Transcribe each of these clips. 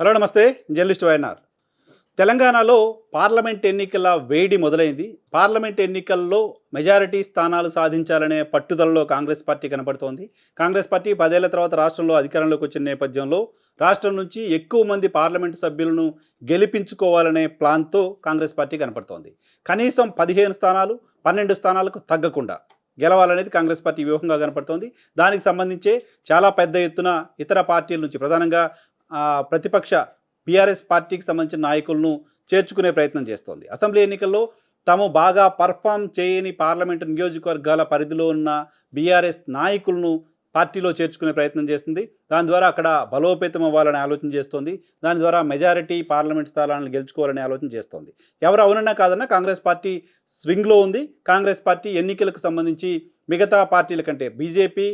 Hello నమస్తే. Journalist YNR. తెలంగాణలో parliament ఎన్నికల వేడి మొదలైంది. పార్లమెంట్ ఎన్నికల్లో మెజారిటీ స్థానాలు సాధించాలనే పట్టుదలలో కాంగ్రెస్ పార్టీ కనబడుతోంది. కాంగ్రెస్ పార్టీ పదేళ్ళ తర్వాత రాష్ట్రంలో అధికారంలోకి వచ్చిన నేపథ్యంలో రాష్ట్రం నుంచి ఎక్కువ మంది పార్లమెంటు సభ్యులను గెలిపించుకోవాలనే ప్లాన్తో కాంగ్రెస్ పార్టీ కనపడుతోంది కనీసం పదిహేను స్థానాలు పన్నెండు స్థానాలకు తగ్గకుండా గెలవాలనేది కాంగ్రెస్ పార్టీ వ్యూహంగా కనపడుతోంది దానికి సంబంధించే చాలా పెద్ద ఎత్తున ఇతర పార్టీల నుంచి ప్రధానంగా ప్రతిపక్ష బీఆర్ఎస్ పార్టీకి సంబంధించిన నాయకులను చేర్చుకునే ప్రయత్నం చేస్తోంది. అసెంబ్లీ ఎన్నికల్లో తాము బాగా పర్ఫామ్ చేయని పార్లమెంటు నియోజకవర్గాల పరిధిలో ఉన్న బీఆర్ఎస్ నాయకులను పార్టీలో చేర్చుకునే ప్రయత్నం చేస్తుంది. దాని ద్వారా అక్కడ బలోపేతం అవ్వాలని ఆలోచన చేస్తోంది. దాని ద్వారా మెజారిటీ పార్లమెంట్ స్థానాలను గెలుచుకోవాలని ఆలోచన చేస్తోంది. ఎవరు అవునన్నా కాదన్నా కాంగ్రెస్ పార్టీ స్వింగ్లో ఉంది. కాంగ్రెస్ పార్టీ ఎన్నికలకు సంబంధించి మిగతా పార్టీల కంటే బీజేపీ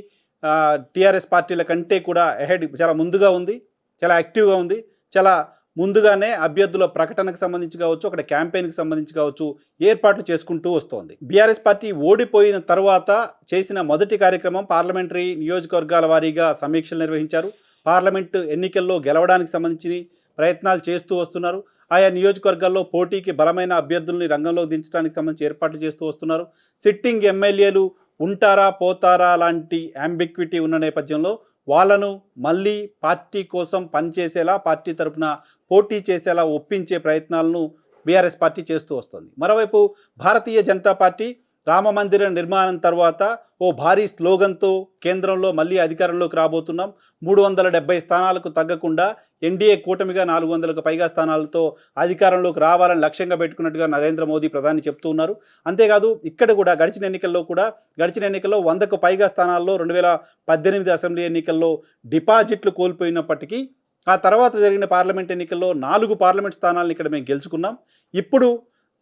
టీఆర్ఎస్ పార్టీల కంటే కూడా ఎహెడ్ చాలా ముందుగా ఉంది. చాలా యాక్టివ్గా ఉంది. చాలా ముందుగానే అభ్యర్థుల ప్రకటనకు సంబంధించి కావచ్చు అక్కడ క్యాంపెయిన్కి సంబంధించి కావచ్చు ఏర్పాట్లు చేసుకుంటూ వస్తోంది. బీఆర్ఎస్ పార్టీ ఓడిపోయిన తర్వాత చేసిన మొదటి కార్యక్రమం పార్లమెంటరీ నియోజకవర్గాల వారీగా సమీక్షలు నిర్వహించారు. పార్లమెంటు ఎన్నికల్లో గెలవడానికి సంబంధించి ప్రయత్నాలు చేస్తూ వస్తున్నారు. ఆయా నియోజకవర్గాల్లో పోటీకి బలమైన అభ్యర్థుల్ని రంగంలోకి దించడానికి సంబంధించి ఏర్పాట్లు చేస్తూ వస్తున్నారు. సిట్టింగ్ ఎమ్మెల్యేలు ఉంటారా పోతారా లాంటి అంబిక్విటీ ఉన్న నేపథ్యంలో వాళ్ళను మళ్ళీ పార్టీ కోసం పనిచేసేలా పార్టీ తరపున పోటీ చేసేలా ఒప్పించే ప్రయత్నాలను బీఆర్ఎస్ పార్టీ చేస్తూ వస్తుంది. మరోవైపు భారతీయ జనతా పార్టీ రామ మందిర నిర్మాణం తర్వాత ఓ భారీ స్లోగన్తో కేంద్రంలో మళ్ళీ అధికారంలోకి రాబోతున్నాం. మూడు వందల డెబ్బై స్థానాలకు తగ్గకుండా ఎన్డీఏ కూటమిగా నాలుగు వందలకు పైగా స్థానాలతో అధికారంలోకి రావాలని లక్ష్యంగా పెట్టుకున్నట్టుగా నరేంద్ర మోదీ ప్రధాని చెప్తూ ఉన్నారు. అంతేకాదు ఇక్కడ కూడా గడిచిన ఎన్నికల్లో కూడా గడిచిన ఎన్నికల్లో వందకు పైగా స్థానాల్లో రెండు వేల పద్దెనిమిది అసెంబ్లీ ఎన్నికల్లో డిపాజిట్లు కోల్పోయినప్పటికీ ఆ తర్వాత జరిగిన పార్లమెంట్ ఎన్నికల్లో నాలుగు పార్లమెంట్ స్థానాలను ఇక్కడ మేము గెలుచుకున్నాం. ఇప్పుడు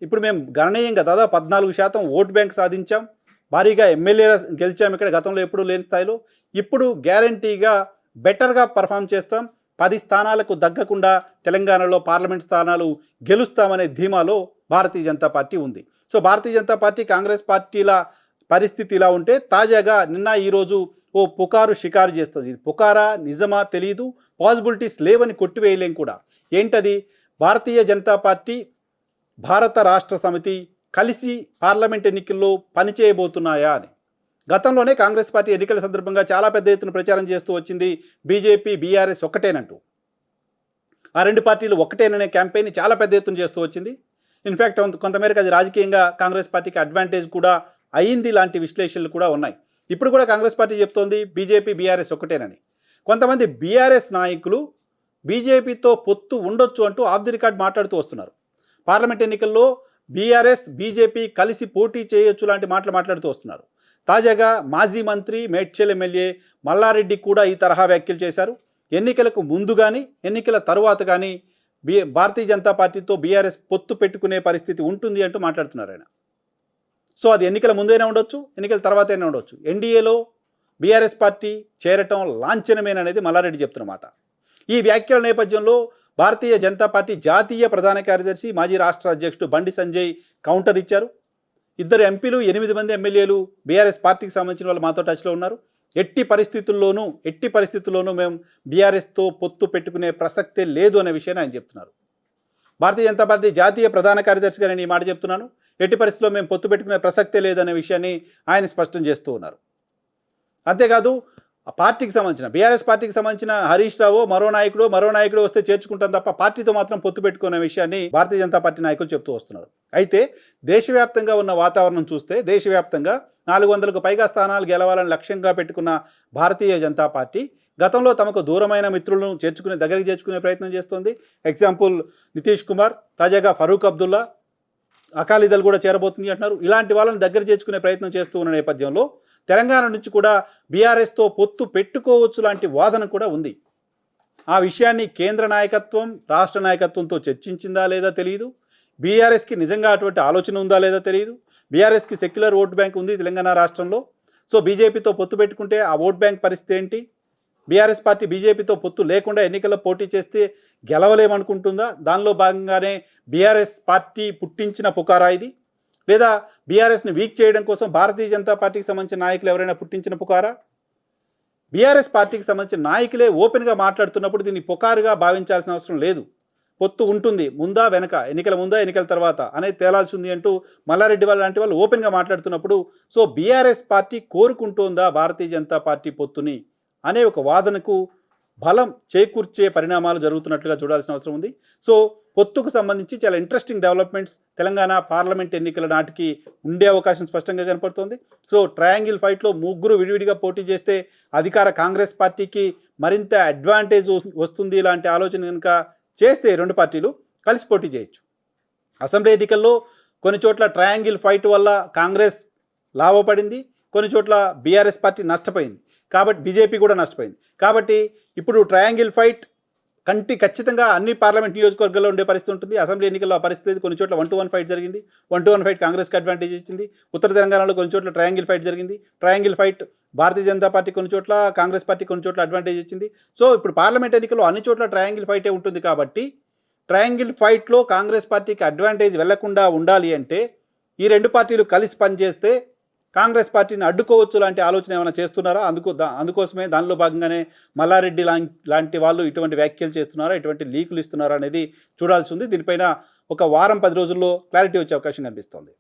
ఇప్పుడు మేము గణనీయంగా దాదాపు పద్నాలుగు శాతం ఓటు బ్యాంక్ సాధించాం. భారీగా ఎమ్మెల్యే గెలిచాం ఇక్కడ గతంలో ఎప్పుడూ లేని స్థాయిలో. ఇప్పుడు గ్యారంటీగా బెటర్గా పర్ఫామ్ చేస్తాం. పది స్థానాలకు దగ్గకుండా తెలంగాణలో పార్లమెంట్ స్థానాలు గెలుస్తామనే ధీమాలో భారతీయ జనతా పార్టీ ఉంది. So Bharatiya Janata party Congress party పరిస్థితి ఇలా ఉంటే తాజాగా నిన్న ఈరోజు ఓ పుకారు షికారు చేస్తుంది. ఇది పుకారా నిజమా తెలియదు పాసిబిలిటీస్ లేవని కొట్టివేయలేం కూడా. ఏంటది? భారతీయ జనతా పార్టీ భారత రాష్ట్ర సమితి కలిసి పార్లమెంట్ ఎన్నికల్లో పనిచేయబోతున్నాయా అని. గతంలోనే కాంగ్రెస్ పార్టీ ఎన్నికల సందర్భంగా చాలా పెద్ద ఎత్తున ప్రచారం చేస్తూ వచ్చింది. బీజేపీ బీఆర్ఎస్ ఒక్కటేనంటూ. ఆ రెండు పార్టీలు ఒకటేననే క్యాంపెయిన్ చాలా పెద్ద ఎత్తున చేస్తూ వచ్చింది. ఇన్ఫ్యాక్ట్ కొంతమేరకు అది రాజకీయంగా కాంగ్రెస్ పార్టీకి అడ్వాంటేజ్ కూడా అయింది. లాంటి విశ్లేషణలు కూడా ఉన్నాయి. ఇప్పుడు కూడా కాంగ్రెస్ పార్టీ చెప్తోంది బీజేపీ బీఆర్ఎస్ ఒకటేనని కొంతమంది బీఆర్ఎస్ నాయకులు బీజేపీతో పొత్తు ఉండొచ్చు అంటూ ఆఫ్ ది రికార్డ్ మాట్లాడుతూ వస్తున్నారు. పార్లమెంట్ ఎన్నికల్లో బీఆర్ఎస్ బీజేపీ కలిసి పోటీ చేయొచ్చు లాంటి మాటలు మాట్లాడుతూ వస్తున్నారు. తాజాగా మాజీ మంత్రి మేడ్చల్ ఎమ్మెల్యే మల్లారెడ్డి కూడా ఈ తరహా వ్యాఖ్యలు చేశారు. ఎన్నికలకు ముందు కానీ ఎన్నికల తరువాత కానీ బీ భారతీయ జనతా పార్టీతో బీఆర్ఎస్ పొత్తు పెట్టుకునే పరిస్థితి ఉంటుంది అంటూ మాట్లాడుతున్నారు ఆయన. సో అది ఎన్నికల ముందైనా ఉండొచ్చు ఎన్నికల తర్వాత అయినా ఉండొచ్చు. ఎన్డీఏలో బీఆర్ఎస్ పార్టీ చేరటం లాంఛనమేననేది మల్లారెడ్డి చెప్తున్నమాట ఈ వ్యాఖ్యల నేపథ్యంలో భారతీయ జనతా పార్టీ జాతీయ ప్రధాన కార్యదర్శి మాజీ రాష్ట్ర అధ్యక్షుడు బండి సంజయ్ కౌంటర్ ఇచ్చారు. ఇద్దరు ఎంపీలు ఎనిమిది మంది ఎమ్మెల్యేలు బీఆర్ఎస్ పార్టీకి సంబంధించిన వాళ్ళు మాతో టచ్లో ఉన్నారు. ఎట్టి పరిస్థితుల్లోనూ ఎట్టి పరిస్థితుల్లోనూ మేము బీఆర్ఎస్తో పొత్తు పెట్టుకునే ప్రసక్తే లేదు అనే విషయాన్ని ఆయన చెప్తున్నారు. భారతీయ జనతా పార్టీ జాతీయ ప్రధాన కార్యదర్శిగా నేను ఈ మాట చెప్తున్నాను. ఎట్టి పరిస్థితుల్లో మేము పొత్తు పెట్టుకునే ప్రసక్తే లేదనే విషయాన్ని ఆయన స్పష్టం చేస్తూ ఉన్నారు. అంతేకాదు ఆ పార్టీకి సంబంధించిన బీఆర్ఎస్ పార్టీకి సంబంధించిన హరీష్ రావు మరో నాయకుడు మరో నాయకుడు వస్తే చేర్చుకుంటాం తప్ప పార్టీతో మాత్రం పొత్తు పెట్టుకునే విషయాన్ని భారతీయ జనతా పార్టీ నాయకులు చెప్తూ వస్తున్నారు. అయితే దేశవ్యాప్తంగా ఉన్న వాతావరణం చూస్తే దేశవ్యాప్తంగా నాలుగు వందలకు పైగా స్థానాలు గెలవాలని లక్ష్యంగా పెట్టుకున్న భారతీయ జనతా పార్టీ గతంలో తమకు దూరమైన మిత్రులను చేర్చుకునే దగ్గరికి చేర్చుకునే ప్రయత్నం చేస్తోంది. ఎగ్జాంపుల్ నితీష్ కుమార్ తాజాగా ఫరూక్ అబ్దుల్లా అకాలీదల్ కూడా చేరబోతుంది అంటున్నారు. ఇలాంటి వాళ్ళని దగ్గర చేర్చుకునే ప్రయత్నం చేస్తూ ఉన్న నేపథ్యంలో తెలంగాణ నుంచి కూడా బీఆర్ఎస్తో పొత్తు పెట్టుకోవచ్చు లాంటి వాదన కూడా ఉంది. ఆ విషయాన్ని కేంద్ర నాయకత్వం రాష్ట్ర నాయకత్వంతో చర్చించిందా లేదా తెలియదు బీఆర్ఎస్కి నిజంగా అటువంటి ఆలోచన ఉందా లేదా తెలియదు బీఆర్ఎస్కి సెక్యులర్ ఓట్ బ్యాంక్ ఉంది తెలంగాణ రాష్ట్రంలో. సో బీజేపీతో పొత్తు పెట్టుకుంటే ఆ ఓట్ బ్యాంక్ పరిస్థితి ఏంటి? బీఆర్ఎస్ పార్టీ బీజేపీతో పొత్తు లేకుండా ఎన్నికల్లో పోటీ చేస్తే గెలవలేమనుకుంటుందా? దానిలో భాగంగానే బీఆర్ఎస్ పార్టీ పుట్టించిన పుకారా ఇది. లేదా బీఆర్ఎస్ని వీక్ చేయడం కోసం భారతీయ జనతా పార్టీకి సంబంధించిన నాయకులు ఎవరైనా పుట్టించిన పుకారా? బీఆర్ఎస్ పార్టీకి సంబంధించిన నాయకులే ఓపెన్గా మాట్లాడుతున్నప్పుడు దీన్ని పుకారుగా భావించాల్సిన అవసరం లేదు. పొత్తు ఉంటుంది. ముందా వెనక ఎన్నికల ముందా ఎన్నికల తర్వాత అనేది తేలాల్సి ఉంది అంటూ మల్లారెడ్డి వాళ్ళు లాంటి వాళ్ళు ఓపెన్గా మాట్లాడుతున్నప్పుడు సో బీఆర్ఎస్ పార్టీ కోరుకుంటోందా భారతీయ జనతా పార్టీ పొత్తుని అనే ఒక వాదనకు బలం చేకూర్చే పరిణామాలు జరుగుతున్నట్లుగా చూడాల్సిన అవసరం ఉంది. సో పొత్తుకు సంబంధించి చాలా ఇంట్రెస్టింగ్ డెవలప్మెంట్స్ తెలంగాణ పార్లమెంట్ ఎన్నికల నాటికి ఉండే అవకాశం స్పష్టంగా కనపడుతోంది. సో ట్రయాంగిల్ ఫైట్లో ముగ్గురు విడివిడిగా పోటీ చేస్తే అధికార కాంగ్రెస్ పార్టీకి మరింత అడ్వాంటేజ్ వస్తుంది ఇలాంటి ఆలోచన కనుక చేస్తే రెండు పార్టీలు కలిసి పోటీ చేయొచ్చు. అసెంబ్లీ ఎన్నికల్లో కొన్ని చోట్ల ట్రయాంగిల్ ఫైట్ వల్ల కాంగ్రెస్ లాభపడింది కొన్ని చోట్ల బీఆర్ఎస్ పార్టీ నష్టపోయింది. కాబట్టి బీజేపీ కూడా నష్టపోయింది. కాబట్టి ఇప్పుడు ట్రయాంగిల్ ఫైట్ కంటి ఖచ్చితంగా అన్ని పార్లమెంట్ నియోజకవర్గాల్లో ఉండే పరిస్థితి ఉంటుంది. అసెంబ్లీ ఎన్నికల్లో ఆ పరిస్థితి కొన్ని చోట్ల వన్ టు వన్ ఫైట్ జరిగింది. వన్ టు వన్ ఫైట్ కాంగ్రెస్కి అడ్వాంటేజ్ ఇచ్చింది. ఉత్తర తెలంగాణలో కొన్ని చోట్ల ట్రయాంగిల్ ఫైట్ జరిగింది. Triangle fight Bharatiya Janata party కొన్ని చోట్ల కాంగ్రెస్ పార్టీ కొన్ని చోట్ల అడ్వాంటేజ్ ఇచ్చింది. సో ఇప్పుడు పార్లమెంట్ ఎన్నికల్లో అన్ని చోట్ల ట్రయాంగిల్ ఫైటే ఉంటుంది కాబట్టి ట్రయాంగిల్ ఫైట్లో కాంగ్రెస్ పార్టీకి అడ్వాంటేజ్ వెళ్ళకుండా ఉండాలి అంటే ఈ రెండు పార్టీలు కలిసి పనిచేస్తే కాంగ్రెస్ పార్టీని అడ్డుకోవచ్చు లాంటి ఆలోచన ఏమైనా చేస్తున్నారా? అందుకు దా అందుకోసమే దానిలో భాగంగానే మల్లారెడ్డి లాం- లాంటి వాళ్ళు ఇటువంటి వ్యాఖ్యలు చేస్తున్నారా? ఇటువంటి లీకులు ఇస్తున్నారా అనేది చూడాల్సి ఉంది. దీనిపైన ఒక వారం పది రోజుల్లో క్లారిటీ వచ్చే అవకాశం కనిపిస్తోంది.